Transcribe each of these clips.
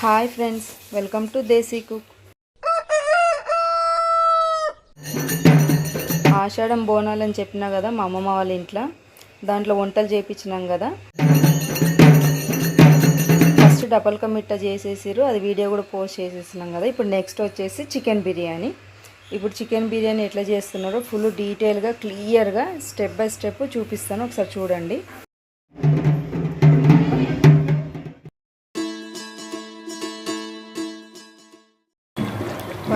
Hi friends welcome to Desi cook. Ashadham బోనాలని చెప్పినా కదా మా అమ్మమ్మ వాళ్ళ ఇంట్లో. దాంట్లో వంటలు చేయించినాం కదా. ఫస్ట్ డబల్ కమిట్ట చేసేసారు అది వీడియో కూడా పోస్ట్ చేసేసినాం కదా. ఇప్పుడు నెక్స్ట్ వచ్చేసి చికెన్ బిర్యానీ. ఇప్పుడు చికెన్ బిర్యానీ ఎట్లా చేస్తున్నారో ఫుల్ డీటెయిల్గా క్లియర్గా స్టెప్ బై స్టెప్ చూపిస్తాను. ఒకసారి చూడండి.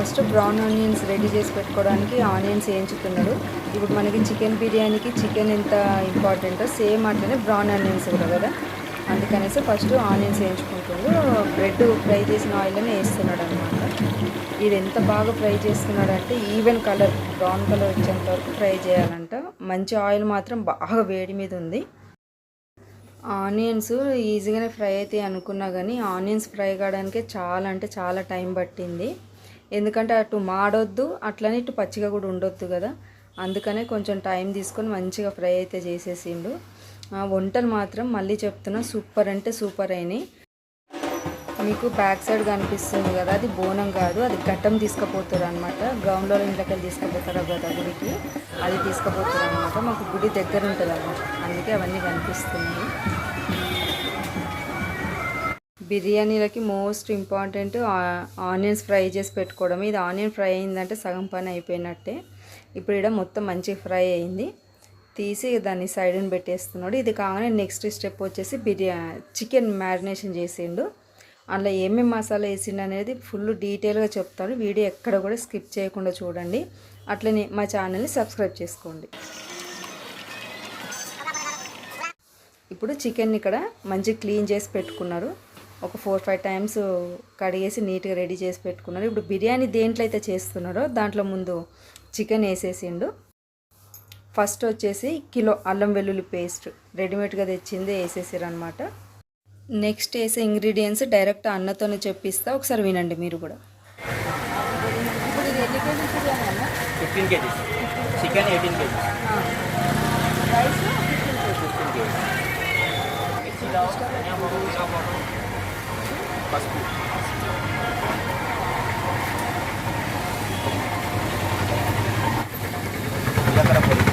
ఫస్ట్ బ్రౌన్ ఆనియన్స్ రెడీ చేసి పెట్టుకోవడానికి ఆనియన్స్ వేయించుతున్నాడు ఇప్పుడు మనకి చికెన్ బిర్యానీకి చికెన్ ఎంత ఇంపార్టెంటో సేమ్ అట్లనే బ్రౌన్ ఆనియన్స్ కూడా కదా? అందుకనేసి ఫస్ట్ ఆనియన్స్ వేయించుకుంటుండు బ్రెడ్ ఫ్రై చేసిన ఆయిల్ని వేస్తున్నాడు అనమాట ఇది ఎంత బాగా ఫ్రై చేస్తున్నాడంటే ఈవెన్ కలర్ బ్రౌన్ కలర్ వచ్చేంత వరకు ఫ్రై చేయాలంట. మంచి ఆయిల్ మాత్రం బాగా వేడి మీద ఉంది. ఆనియన్స్ ఈజీగానే ఫ్రై అవుతాయి అనుకున్నా కానీ ఆనియన్స్ ఫ్రై కావడానికే చాలా అంటే చాలా టైం పట్టింది. ఎందుకంటే అటు మాడొద్దు అట్లనే ఇటు పచ్చిగా కూడా ఉండొద్దు కదా. అందుకనే కొంచెం టైం తీసుకొని మంచిగా ఫ్రై అయితే చేసేసిండు. ఆ వంటలు మాత్రం మళ్ళీ చెప్తున్నా సూపర్ అంటే సూపర్ అయినాయి. మీకు బ్యాక్ సైడ్ కనిపిస్తుంది కదా అది బోనం కాదు అది ఘట్టం తీసుకుపోతారు అనమాట గ్రౌండ్లో ఇంట్లోకి వెళ్ళి తీసుకుపోతారు కదా గుడికి అది తీసుకుపోతారు అనమాట మాకు గుడి దగ్గర ఉంటుంది అనమాట అందుకే అవన్నీ కనిపిస్తున్నాయి. బిర్యానీలకి మోస్ట్ ఇంపార్టెంట్ ఆనియన్స్ ఫ్రై చేసి పెట్టుకోవడం ఇది ఆనియన్ ఫ్రై అయిందంటే సగం పని అయిపోయినట్టే. ఇప్పుడు ఇక్కడ మొత్తం మంచిగా ఫ్రై అయింది. తీసి దాన్ని సైడ్ని పెట్టేస్తున్నాడు. ఇది కాగానే నెక్స్ట్ స్టెప్ వచ్చేసి బిర్యా చికెన్ మ్యారినేషన్ చేసిండు. అందులో ఏమేమి మసాలా వేసిండు అనేది ఫుల్ డీటెయిల్గా చెప్తాడు వీడియో ఎక్కడ కూడా స్కిప్ చేయకుండా చూడండి. అట్లనే మా ఛానల్ని సబ్స్క్రైబ్ చేసుకోండి. ఇప్పుడు చికెన్ ఇక్కడ మంచి క్లీన్ చేసి పెట్టుకున్నారు ఒక ఫోర్ ఫైవ్ టైమ్స్ కడిగేసి నీట్గా రెడీ చేసి పెట్టుకున్నారు. ఇప్పుడు బిర్యానీ దేంట్లో అయితే చేస్తున్నారో దాంట్లో ముందు చికెన్ వేసేసిండు. ఫస్ట్ వచ్చేసి కిలో అల్లం వెల్లుల్లి పేస్ట్ రెడీమేడ్గా తెచ్చింది వేసేసారు అనమాట నెక్స్ట్ వేసే ఇంగ్రీడియంట్స్ డైరెక్ట్ అన్నతోనే చెప్పిస్తా ఒకసారి వినండి మీరు కూడా. Fifteen KGs. Chicken eighteen KGs. Rice fifteen KGs. మిర్చిలో ధనియా పౌడర్ జీరా పౌడర్ పసుపు జీలకర్ర పొడి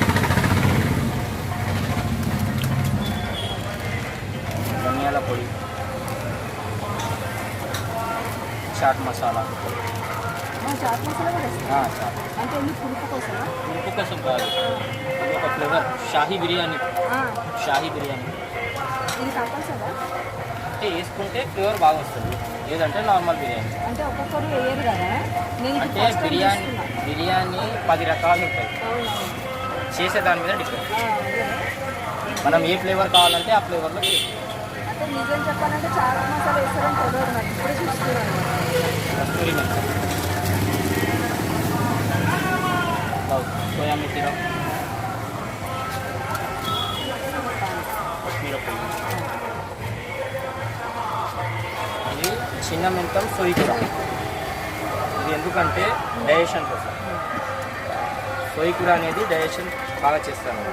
ధనియాల పొడి చాట్ మసాలా చాట్ మసాలా కూడా వేస్తారా? ఆ, చాట్ అంటే ఎన్ని పులుపు కోసమా ఉప్పు కోసం కాదు ఇది ఒక ఫ్లేవర్ షాహీ బిర్యానీ ఆ, షాహీ బిర్యానీ ఇది కంపల్సరా అంటే వేసుకుంటే ఫ్లేవర్ బాగా వస్తుంది. లేదంటే నార్మల్ బిర్యానీ. అంటే ఒక్కొక్కరు వేయరు కదా? అంటే బిర్యానీ. బిర్యానీ పది రకాలు ఉంటాయి. చేసే దాని మీద డిపెండ్. మనం ఏ ఫ్లేవర్ కావాలంటే ఆ ఫ్లేవర్లో నిజం చెప్పాలంటే చాలా మసాలా వేస్తారని తెలియదు నాకు. ఇప్పుడే చూస్తున్నాను. కస్తూరి మెంతి. సోయా మిర్చిలో చిన్న మెంతం సోయి కూర ఇది ఎందుకంటే డైజెషన్ కోసం. సోయి కూర అనేది డైజెషన్ బాగా చేస్తాను.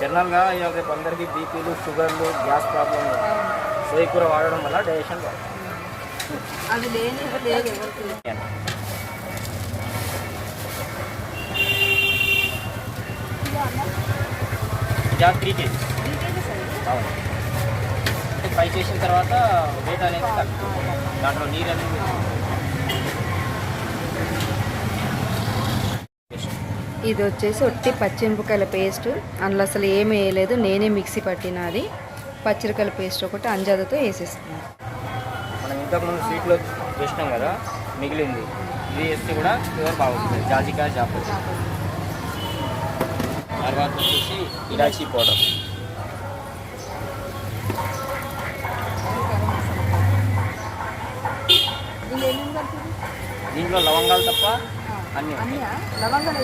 జనరల్గా ఇవాళ రేపు అందరికీ బీపీలు షుగర్లు గ్యాస్ ప్రాబ్లం సోయి కూర వాడడం వల్ల డైజెషన్ త్రీ కేజీస్ అవును. ఫ్రై చేసిన తర్వాత వెయిట్ అనేది తగ్గుతుంది దాంట్లో నీరు అనేది ఇది వచ్చేసి ఒట్టి పచ్చిమిరపకాయల పేస్ట్. అందులో అసలు ఏమి వేయలేదు. నేనే మిక్సీ పట్టినది. పచ్చిమిరకాయల పేస్ట్ ఒకటి అంజాదతో వేసేస్తున్నాను మనం ఇంతకుముందు స్వీట్లో చేసినాం కదా మిగిలింది. ఇది వేస్తే కూడా ఫ్లేవర్ బాగుంటుంది. జాజికాయ జాపత్రి తర్వాత వచ్చేసి ఇలాచీ పౌడర్. దీంట్లో లవంగాలు తప్ప అన్నీ లవంగాలు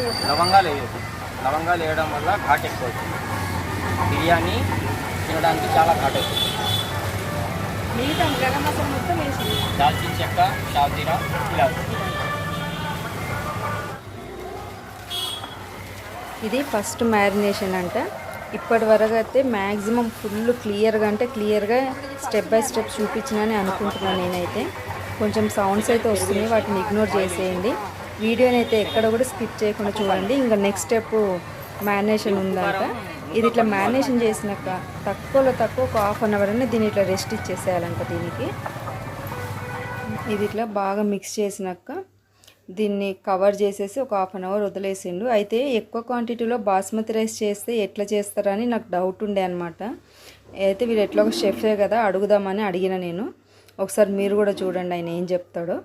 వేయొద్దు లవంగాలు వేయడం వల్ల ఘాట్ ఎక్కువ అవుతుంది. బిర్యానీ తినడానికి చాలా ఘాట్ అవుతుంది. దాల్చిన చెక్క షాజీరా ఇలా ఇది ఫస్ట్ మ్యారినేషన్ అంట. ఇప్పటి వరకు అయితే మ్యాక్సిమం ఫుల్ క్లియర్గా అంటే క్లియర్గా స్టెప్ బై స్టెప్ చూపించినని అనుకుంటున్నాను నేనైతే. కొంచెం సౌండ్స్ అయితే వస్తున్నాయి వాటిని ఇగ్నోర్ చేసేయండి. వీడియోని అయితే ఎక్కడ కూడా స్కిప్ చేయకుండా చూడండి. ఇంకా నెక్స్ట్ స్టెప్ మ్యారినేషన్ ఉందంట. ఇది ఇట్లా మ్యారినేషన్ చేసినాక తక్కువలో తక్కువ ఒక హాఫ్ అన్ అవర్ అని దీన్ని ఇట్లా రెస్ట్ ఇచ్చేసేయాలంట దీనికి. ఇది ఇట్లా బాగా మిక్స్ చేసినాక దీన్ని కవర్ చేసేసి ఒక హాఫ్ అన్ అవర్ వదిలేసిండు. అయితే ఎక్కువ క్వాంటిటీలో బాస్మతి రైస్ చేస్తే ఎట్లా చేస్తారని నాకు డౌట్ ఉండే అనమాట అయితే వీళ్ళు ఎట్లా ఒక షెఫే కదా అడుగుదామని అడిగిన నేను. ఒకసారి మీరు కూడా చూడండి ఆయన ఏం చెప్తాడో.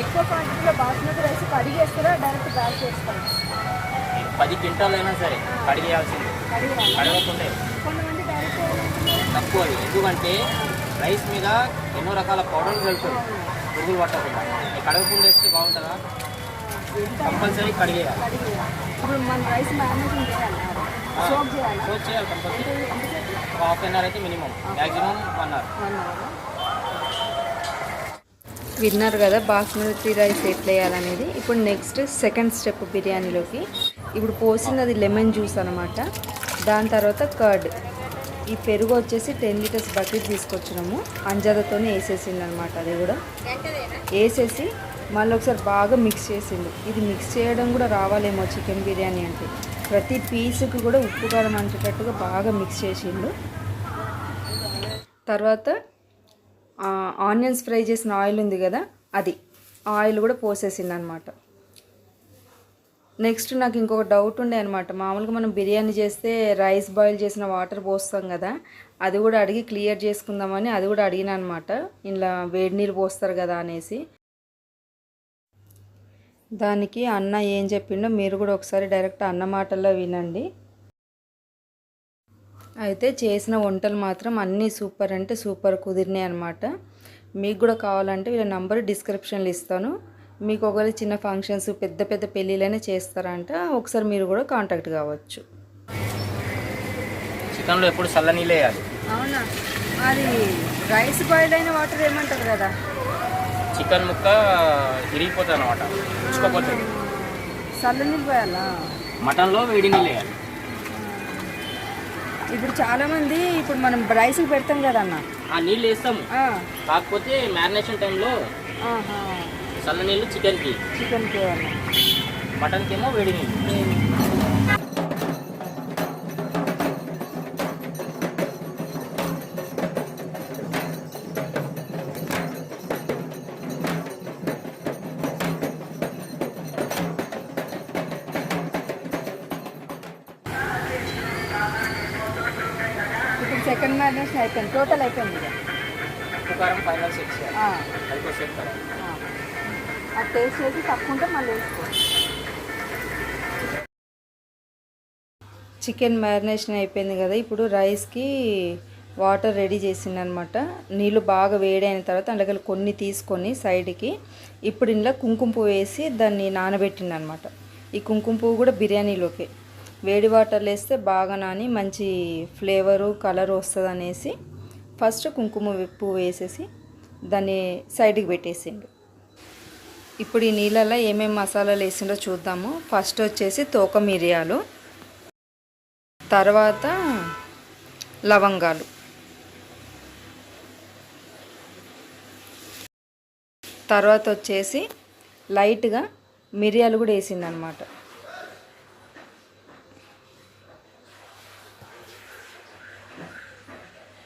ఎక్కువ క్వాంటిటీలో బాస్మతి రైస్ కడిగేస్తారా డైరెక్ట్ బ్యాక్ చేస్తారా? పది క్వింటాల్ అయినా సరే కడిగేయాల్సింది కడగకుండే కొంతమంది డైరెక్ట్ తక్కువ. ఎందుకంటే రైస్ మీద ఎన్నో రకాల పౌడర్లు వెళ్తుంది పురుగులు పట్టకుండా. కడగకుండా వేస్తే బాగుంటుందా? కంపల్సరీ కడిగేయాలి. ఇప్పుడు మన రైస్ మ్యారినేషన్ చేయాలి సోప్ చేయాలి కంపల్సరీ. హాఫ్ అన్ అవర్ అయితే మినిమం. Maximum one hour? విన్నారు కదా బాస్మతి రైస్ ఎట్లా వేయాలనేది. ఇప్పుడు నెక్స్ట్ సెకండ్ స్టెప్ బిర్యానీలోకి. ఇప్పుడు పోసినది లెమన్ జ్యూస్ అనమాట దాని తర్వాత కర్డ్ ఈ పెరుగు వచ్చేసి టెన్ లీటర్స్ బకెట్ తీసుకొచ్చినాము. అంజాదతోనే వేసేసింది అనమాట అది కూడా. వేసేసి మళ్ళీ ఒకసారి బాగా మిక్స్ చేసిండు ఇది మిక్స్ చేయడం కూడా రావాలేమో చికెన్ బిర్యానీ అంటే. ప్రతి పీస్కి కూడా ఉప్పు కారం అంటేటట్టుగా బాగా మిక్స్ చేసిండు. తర్వాత ఆనియన్స్ ఫ్రై చేసిన ఆయిల్ ఉంది కదా అది. ఆయిల్ కూడా పోసేసింది అనమాట నెక్స్ట్ నాకు ఇంకొక డౌట్ ఉండే అనమాట. మామూలుగా మనం బిర్యానీ చేస్తే రైస్ బాయిల్ చేసిన వాటర్ పోస్తాం కదా అది కూడా అడిగి క్లియర్ చేసుకుందామని అది కూడా అడిగిన అనమాట. ఇలా వేడి నీళ్ళు పోస్తారు కదా అనేసి. దానికి అన్న ఏం చెప్పిండో మీరు కూడా ఒకసారి డైరెక్ట్ అన్న మాటల్లో వినండి. అయితే చేసిన వంటలు మాత్రం అన్నీ సూపర్ అంటే సూపర్ కుదిరినాయి అనమాట మీకు కూడా కావాలంటే వీళ్ళ నంబర్ డిస్క్రిప్షన్లో ఇస్తాను. మీకు ఒకవేళ చిన్న ఫంక్షన్స్ పెద్ద పెద్ద పెళ్ళిళ్ళైనా చేస్తారంట ఒకసారి మీరు కూడా కాంటాక్ట్ కావచ్చు. చికెన్లో ఎప్పుడు చల్ల నీళ్ళు వేయాలి. అవునా? అది రైస్ బాయిల్ అయిన వాటర్ ఏమంటారు కదా? చికెన్ ముక్క విరిగిపోతుంది అనమాట చల్ల నీళ్ళు పోయాలా? మటన్లో వేడి నీళ్ళు వేయాలి. ఇప్పుడు చాలామంది ఇప్పుడు మనం రైస్కి పెడతాం కదా అన్న ఆ నీళ్ళు వేస్తాము. కాకపోతే మ్యారినేషన్ టైంలో చల్ల నీళ్ళు చికెన్కి. చికెన్కి మటన్కి ఏమో వేడి నీళ్ళు. మ్యారినేషన్ అయిపోయింది. టోటల్ అయిపోయింది. ఉప్పు కారం ఫైనల్ సెట్ చేయాలి. అది టేస్ట్ చేసి తక్కువ ఉంటే మళ్ళీ వేసుకో. చికెన్ మ్యారినేషన్ అయిపోయింది కదా. ఇప్పుడు రైస్కి వాటర్ రెడీ చేసిందనమాట నీళ్ళు బాగా వేడైన తర్వాత అందులో కొన్ని తీసుకొని సైడ్కి ఇప్పుడు ఇందులో కుంకుమ పువ్వు వేసి దాన్ని నానబెట్టింది అనమాట ఈ కుంకుమ పువ్వు కూడా బిర్యానీలోకి. వేడి వాటర్లో వేస్తే బాగా నాని మంచి ఫ్లేవరు కలర్ వస్తుంది అనేసి ఫస్ట్ కుంకుమ పువ్వు వేసేసి దాన్ని సైడ్కి పెట్టేసిండు. ఇప్పుడు ఈ నీళ్ళల్లో ఏమేమి మసాలాలు వేసిండో చూద్దాము. ఫస్ట్ వచ్చేసి తోక మిరియాలు తర్వాత లవంగాలు. తర్వాత వచ్చేసి లైట్గా మిరియాలు కూడా వేసిందనమాట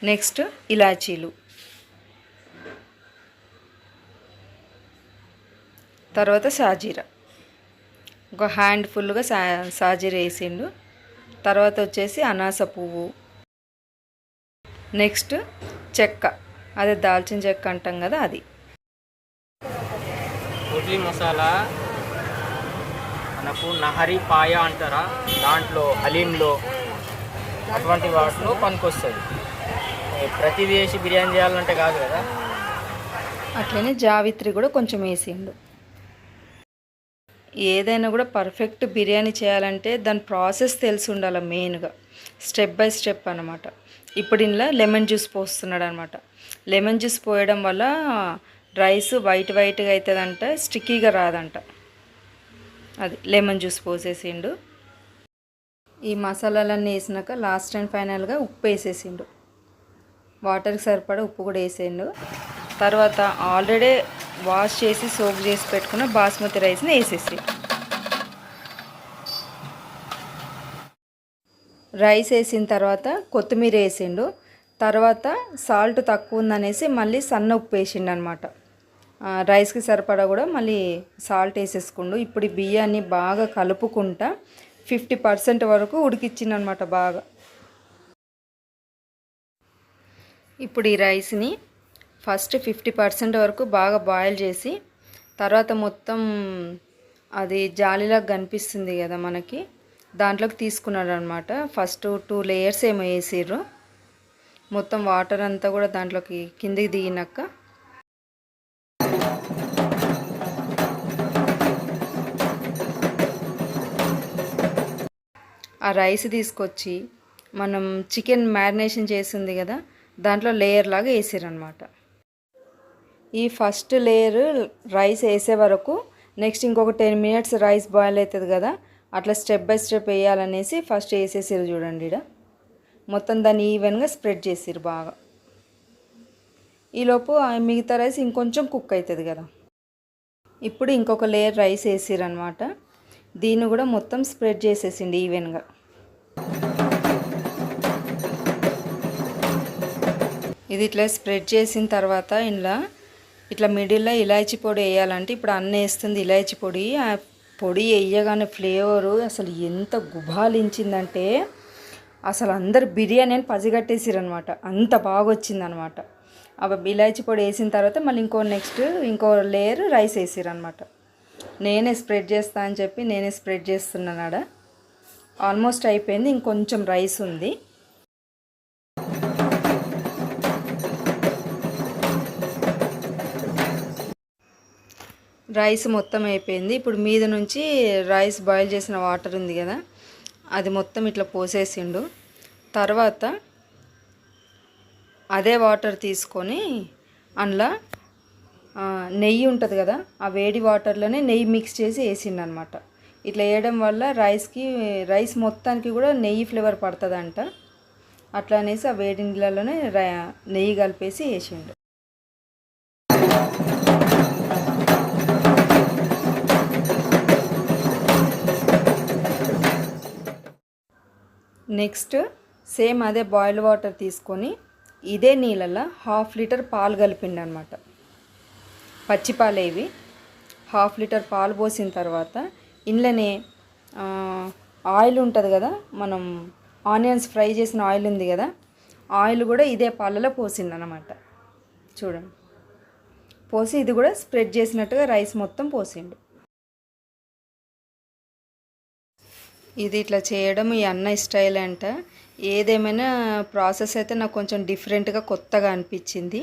నెక్స్ట్ ఇలాచీలు. తర్వాత సాజీరా. ఒక హ్యాండ్ ఫుల్గా సా సాజీరా వేసిండు. తర్వాత వచ్చేసి అనాస పువ్వు. నెక్స్ట్ చెక్క. అదే దాల్చిన చెక్క అంటాం కదా అది. ఇడ్లీ మసాలా మనకు నహరి పాయ అంటారా? దాంట్లో హలీంలో అటువంటి వాటిలో పనికొస్తుంది. ప్రతిదీ వేసి బిర్యానీ చేయాలంటే కాదు కదా? అట్లనే జావిత్రి కూడా కొంచెం వేసిండు. ఏదైనా కూడా పర్ఫెక్ట్ బిర్యానీ చేయాలంటే దాని ప్రాసెస్ తెలిసి ఉండాలి మెయిన్గా స్టెప్ బై స్టెప్ అనమాట ఇప్పుడు ఇంట్లో లెమన్ జ్యూస్ పోస్తున్నాడు అనమాట లెమన్ జ్యూస్ పోయడం వల్ల రైస్ వైట్ వైట్గా అవుతుందంట స్టిక్కీగా రాదంట. అది లెమన్ జ్యూస్ పోసేసిండు. ఈ మసాలాలన్నీ వేసినాక లాస్ట్ అండ్ ఫైనల్గా ఉప్పు వేసేసిండు. వాటర్కి సరిపడా ఉప్పు కూడా వేసేయండు. తర్వాత ఆల్రెడీ వాష్ చేసి సోప్ చేసి పెట్టుకున్న బాస్మతి రైస్ని వేసేసి. రైస్ వేసిన తర్వాత కొత్తిమీర వేసిండు. తర్వాత సాల్ట్ తక్కువ ఉందనేసి మళ్ళీ సన్న ఉప్పు వేసిండు అనమాట రైస్కి సరిపడా కూడా మళ్ళీ సాల్ట్ వేసేసుకుండు. ఇప్పుడు ఈ బియ్యాన్ని బాగా కలుపుకుంటా ఫిఫ్టీ పర్సెంట్ వరకు ఉడికిచ్చిండు అనమాట బాగా. ఇప్పుడు ఈ రైస్ని ఫస్ట్ ఫిఫ్టీ పర్సెంట్ వరకు బాగా బాయిల్ చేసి తర్వాత మొత్తం అది జాలిలాగా కనిపిస్తుంది కదా మనకి దాంట్లోకి తీసుకున్నాడు అనమాట ఫస్ట్ టూ లేయర్స్ ఏమో వేసిర్రు. మొత్తం వాటర్ అంతా కూడా దాంట్లోకి కిందికి దిగినాక ఆ రైస్ తీసుకొచ్చి మనం చికెన్ మ్యారినేషన్ చేసింది కదా దాంట్లో లేయర్ లాగా వేసారనమాట ఈ ఫస్ట్ లేయర్ రైస్ వేసే వరకు నెక్స్ట్ ఇంకొక టెన్ మినిట్స్ రైస్ బాయిల్ అవుతుంది కదా అట్లా స్టెప్ బై స్టెప్ వేయాలనేసి ఫస్ట్ వేసేసారు చూడండి ఇక్కడ మొత్తం దాన్ని ఈవెన్గా స్ప్రెడ్ చేసిరు బాగా. ఈలోపు ఆ మిగతా రైస్ ఇంకొంచెం కుక్ అవుతుంది కదా. ఇప్పుడు ఇంకొక లేయర్ రైస్ వేసిరు అనమాట దీన్ని కూడా మొత్తం స్ప్రెడ్ చేసేసిండి ఈవెన్గా ఇది ఇట్లా స్ప్రెడ్ చేసిన తర్వాత ఇంట్లో ఇట్లా మిడిల్లో ఇలాచి పొడి వేయాలంటే ఇప్పుడు అన్న వేస్తుంది ఇలాచి పొడి. ఆ పొడి వేయగానే ఫ్లేవరు అసలు ఎంత గుబాలించిందంటే అసలు అందరు బిర్యానీ అని అనమాట అంత బాగా వచ్చిందనమాట అవి పొడి వేసిన తర్వాత మళ్ళీ ఇంకో నెక్స్ట్ ఇంకో లేయర్ రైస్ వేసిరనమాట నేనే స్ప్రెడ్ చేస్తా అని చెప్పి నేనే స్ప్రెడ్ చేస్తున్నాను ఆడ ఆల్మోస్ట్ అయిపోయింది ఇంకొంచెం రైస్ ఉంది. రైస్ మొత్తం అయిపోయింది. ఇప్పుడు మీద నుంచి రైస్ బాయిల్ చేసిన వాటర్ ఉంది కదా అది మొత్తం ఇట్లా పోసేసిండు. తర్వాత అదే వాటర్ తీసుకొని అందులో నెయ్యి ఉంటుంది కదా ఆ వేడి వాటర్లోనే నెయ్యి మిక్స్ చేసి వేసిండు అనమాట ఇట్లా వేయడం వల్ల రైస్కి రైస్ మొత్తానికి కూడా నెయ్యి ఫ్లేవర్ పడుతుందంట. అట్లా అనేసి ఆ వేడి నీళ్ళలోనే నెయ్యి కలిపేసి వేసిండు. నెక్స్ట్ సేమ్ అదే బాయిల్ వాటర్ తీసుకొని ఇదే నీళ్ళల్లో హాఫ్ లీటర్ పాలు కలిపిండు అనమాట పచ్చి ఇవి. హాఫ్ లీటర్ పాలు పోసిన తర్వాత ఇంట్లోనే ఆయిల్ ఉంటుంది కదా మనం ఆనియన్స్ ఫ్రై చేసిన ఆయిల్ ఉంది కదా ఆయిల్ కూడా ఇదే పాలలో పోసిండు అనమాట చూడండి. పోసి ఇది కూడా స్ప్రెడ్ చేసినట్టుగా రైస్ మొత్తం పోసిండు. ఇది ఇట్లా చేయడం ఈ అన్న స్టైల్ అంట. ఏదేమైనా ప్రాసెస్ అయితే నాకు కొంచెం డిఫరెంట్గా కొత్తగా అనిపించింది.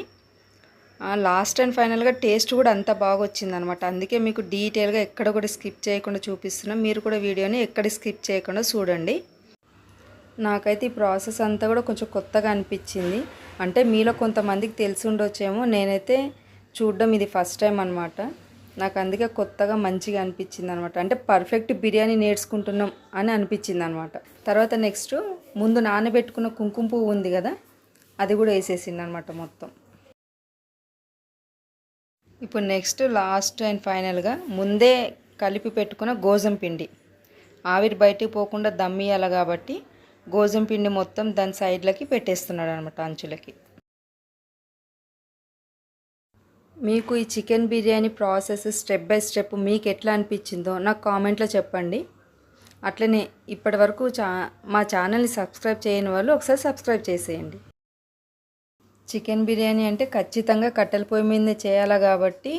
లాస్ట్ అండ్ ఫైనల్గా టేస్ట్ కూడా అంత బాగా వచ్చింది అనమాట అందుకే మీకు డీటెయిల్గా ఎక్కడ కూడా స్కిప్ చేయకుండా చూపిస్తున్నా. మీరు కూడా వీడియోని ఎక్కడ స్కిప్ చేయకుండా చూడండి. నాకైతే ఈ ప్రాసెస్ అంతా కూడా కొంచెం కొత్తగా అనిపించింది. అంటే మీలో కొంతమందికి తెలిసి ఉండొచ్చేమో నేనైతే చూడడం ఇది ఫస్ట్ టైం అనమాట నాకు అందుకే కొత్తగా మంచిగా అనిపించింది అనమాట అంటే పర్ఫెక్ట్ బిర్యానీ నేర్చుకుంటున్నాం అని అనిపించింది అనమాట తర్వాత నెక్స్ట్ ముందు నానబెట్టుకున్న కుంకుమ పువ్వు ఉంది కదా అది కూడా వేసేసింది అనమాట మొత్తం. ఇప్పుడు నెక్స్ట్ లాస్ట్ అండ్ ఫైనల్గా ముందే కలిపి పెట్టుకున్న గోధుమ పిండి. ఆవిరి బయటికి పోకుండా దమ్మియాలి కాబట్టి గోధుమ పిండి మొత్తం దాని సైడ్లకి పెట్టేస్తున్నాడు అనమాట అంచులకి. మీకు ఈ chicken biryani process step by step మీకు ఎట్లా అనిపించిందో నాకు కామెంట్లో చెప్పండి. అట్లనే ఇప్పటి వరకు చా మా ఛానల్ని సబ్స్క్రైబ్ చేయని వాళ్ళు ఒకసారి సబ్స్క్రైబ్ చేసేయండి. చికెన్ బిర్యానీ అంటే ఖచ్చితంగా కట్టెల పొయ్యి మీద చేయాలి కాబట్టి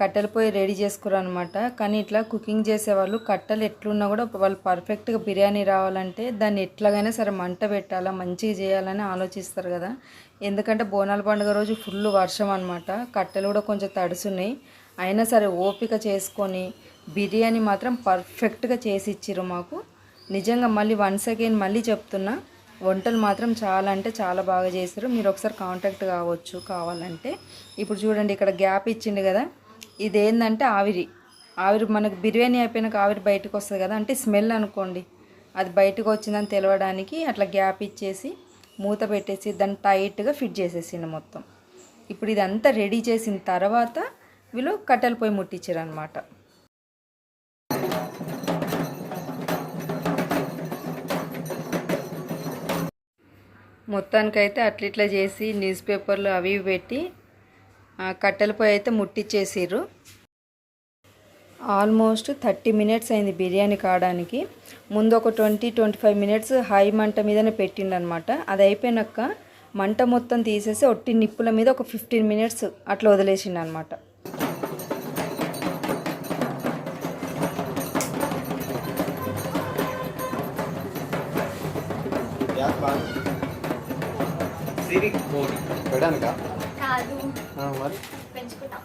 కట్టెల పొయ్యి రెడీ చేసుకురనమాట కానీ ఇట్లా కుకింగ్ చేసేవాళ్ళు కట్టెలు ఎట్లున్నా కూడా వాళ్ళు పర్ఫెక్ట్గా బిర్యానీ రావాలంటే దాన్ని ఎట్లాగైనా సరే మంట పెట్టాలా మంచిగా చేయాలని ఆలోచిస్తారు కదా. ఎందుకంటే బోనాల పండుగ రోజు ఫుల్ వర్షం అనమాట కట్టెలు కూడా కొంచెం తడుసున్నాయి. అయినా సరే ఓపిక చేసుకొని బిర్యానీ మాత్రం పర్ఫెక్ట్గా చేసి ఇచ్చిర్రు మాకు. నిజంగా మళ్ళీ వన్స్ అగైన్ మళ్ళీ చెప్తున్నా వంటలు మాత్రం చాలా అంటే చాలా బాగా చేశారు మీరు ఒకసారి కాంటాక్ట్ కావచ్చు కావాలంటే. ఇప్పుడు చూడండి ఇక్కడ గ్యాప్ ఇచ్చిండు కదా. ఇదేంటంటే ఆవిరి. ఆవిరి మనకు బిర్యానీ అయిపోయినాక ఆవిరి బయటకు వస్తుంది కదా. అంటే స్మెల్ అనుకోండి. అది బయటకు వచ్చిందని తెలవడానికి అట్లా గ్యాప్ ఇచ్చేసి మూత పెట్టేసి దాన్ని టైట్గా ఫిట్ చేసేసిండు మొత్తం. ఇప్పుడు ఇదంతా రెడీ చేసిన తర్వాత వీళ్ళు కట్టెల పొయ్యి ముట్టించారు అనమాట మొత్తానికైతే అట్లా ఇట్లా చేసి న్యూస్ పేపర్లు అవి ఇవి పెట్టి కట్టెల పొయ్యి అయితే ముట్టించేసిర్రు ఆల్మోస్ట్ థర్టీ మినిట్స్ అయింది బిర్యానీ కావడానికి. ముందు ఒక twenty twenty five minutes high మంట మీదనే పెట్టిండనమాట. అది అయిపోయినాక మంట మొత్తం తీసేసి ఒట్టి నిప్పుల మీద ఒక ఫిఫ్టీన్ మినిట్స్ అట్లా వదిలేసిండు అనమాట సిరి. కోడి పెట్టానుకా కాదు మరి? పెంచుకుంటాం.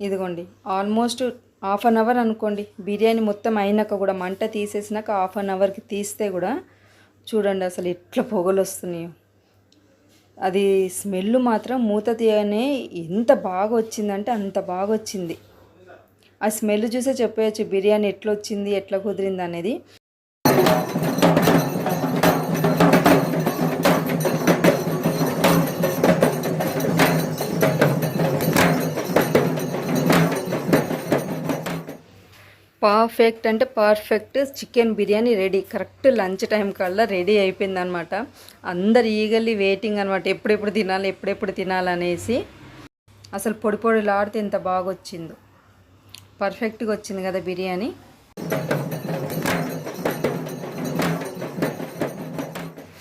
ఇదిగోండి ఆల్మోస్ట్ హాఫ్ అన్ అవర్ అనుకోండి. బిర్యానీ మొత్తం అయినాక కూడా మంట తీసేసినాక హాఫ్ అన్ అవర్కి తీస్తే కూడా చూడండి అసలు ఎట్లా పొగలు వస్తున్నాయో. అది స్మెల్ మాత్రం మూత తీయగానే ఎంత బాగా వచ్చిందంటే అంత బాగా వచ్చింది. ఆ స్మెల్ చూసే చెప్పేయచ్చు బిర్యానీ ఎట్లా వచ్చింది ఎట్లా కుదిరింది అనేది. పర్ఫెక్ట్ అంటే perfect chicken biryani ready. Correct lunch time కల్లా రెడీ అయిపోయింది అనమాట అందరు ఈగల్లీ వెయిటింగ్ అనమాట ఎప్పుడెప్పుడు తినాలి ఎప్పుడెప్పుడు తినాలనేసి అసలు పొడి పొడిలాడితే ఎంత బాగా వచ్చిందో పర్ఫెక్ట్గా వచ్చింది కదా బిర్యానీ.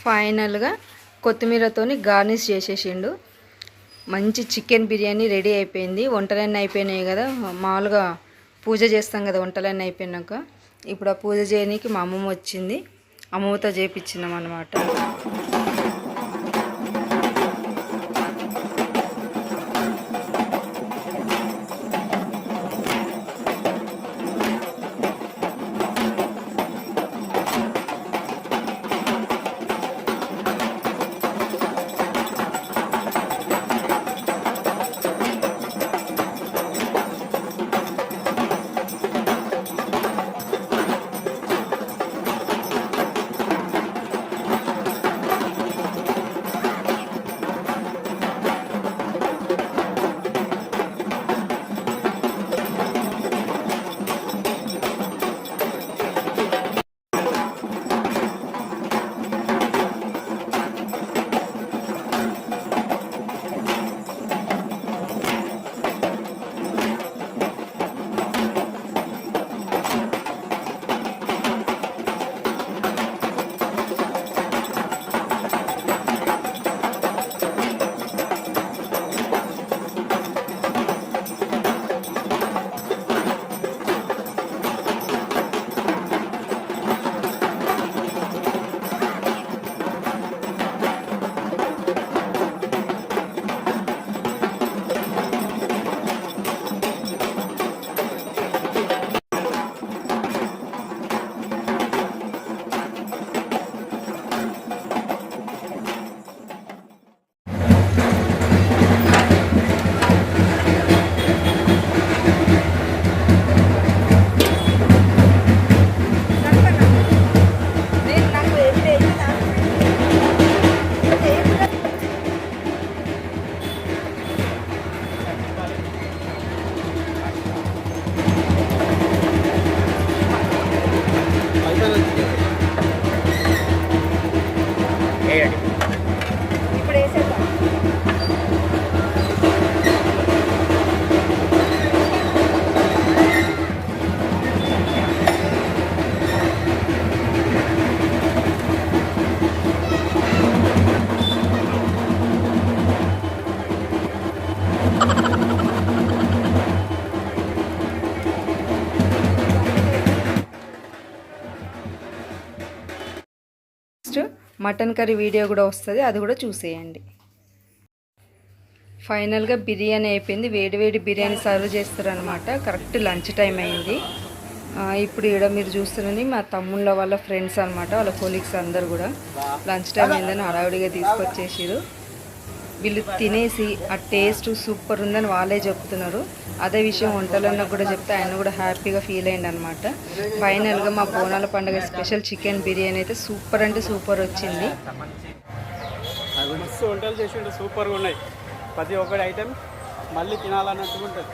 ఫైనల్గా కొత్తిమీరతోని గార్నిష్ చేసేసిండు. మంచి చికెన్ బిర్యానీ రెడీ అయిపోయింది. వంటలన్నీ అయిపోయినాయి కదా. మామూలుగా పూజ చేస్తాం కదా వంటలన్నీ అయిపోయినాక. ఇప్పుడు ఆ పూజ చేయడానికి మా అమ్మమ్మ వచ్చింది. అమ్మమ్మతో చేపించినాం అనమాట మటన్ కర్రీ వీడియో కూడా వస్తుంది అది కూడా చూసేయండి. ఫైనల్గా బిర్యానీ అయిపోయింది. వేడి వేడి బిర్యానీ సర్వ్ చేస్తారనమాట కరెక్ట్ లంచ్ టైం అయింది. ఇప్పుడు ఇక్కడ మీరు చూస్తున్నది మా తమ్ముళ్ళ వాళ్ళ ఫ్రెండ్స్ అనమాట వాళ్ళ కొలీగ్స్ అందరు కూడా. లంచ్ టైం అయిందని హడావిడిగా తీసుకొచ్చేసారు వీళ్ళు తినేసి ఆ టేస్ట్ సూపర్ ఉందని వాళ్ళే చెప్తున్నారు. అదే విషయం వంటలన్న కూడా చెప్తే ఆయన కూడా హ్యాపీగా ఫీల్ అయ్యింది అనమాట ఫైనల్గా మా బోనాల పండుగ స్పెషల్ చికెన్ బిర్యానీ అయితే సూపర్ అంటే సూపర్ వచ్చింది. మస్తు వంటలు చేసిండు సూపర్గా ఉన్నాయి. ప్రతి ఒక్కటి ఐటెం మళ్ళీ తినాలన్నట్టు ఉంటుంది.